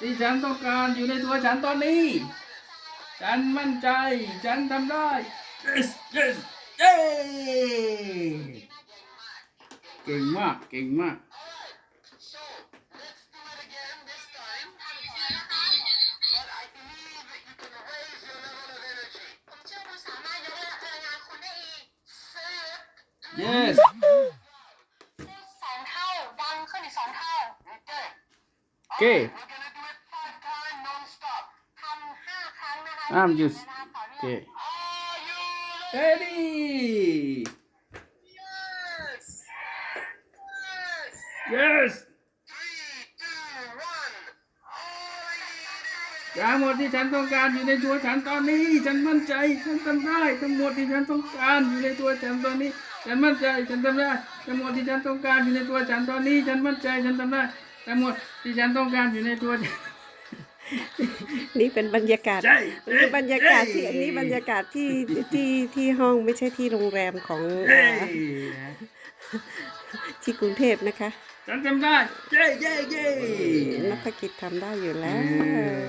ที่ฉันต้องการอยู่ในตัวฉันตอนนี้ ฉันมั่นใจ ฉันทำได้ yes yes เย้เก่งมาก เก่งมาก So, let's do it again this time. But I believe that you can raise your level of energy. ผมเชื่อว่าสามารถยกระดับพลังงานคุณได้อีก Say it. yes สองเท่า ดังขึ้นอีกสองเท่า Okay. Okay. We're gonna ง Are you ready? ready Yes. Yes. yes Three, two, one. All I need is ทั้งหมดที่ฉันต้องการอยู่ในตัวฉันตอนนี้ ฉันมั่นใจ ฉันทำได้ทั้งหมดที่ฉันต้องการอยู่ในตัวฉันตอนนี้ ฉันมั่นใจ ฉันทำได้ทั้งหมดที่ฉันต้องการอยู่ในตัวฉันตอนนี้ ฉันมั่นใจ ฉันทำได้ทั้งหมดที่ฉันต้องการอยู่ในตัวฉัน นี่เป็นบรรยากาศใช่นี่บรรยากาศที่เย้อันนี้บรรยากาศที่ที่ที่ห้องไม่ใช่ที่โรงแรมของเย้อ่าที่กรุงเทพนะคะฉันทำได้ เย้เย้เย้นักกิจทำได้อยู่แล้วเย้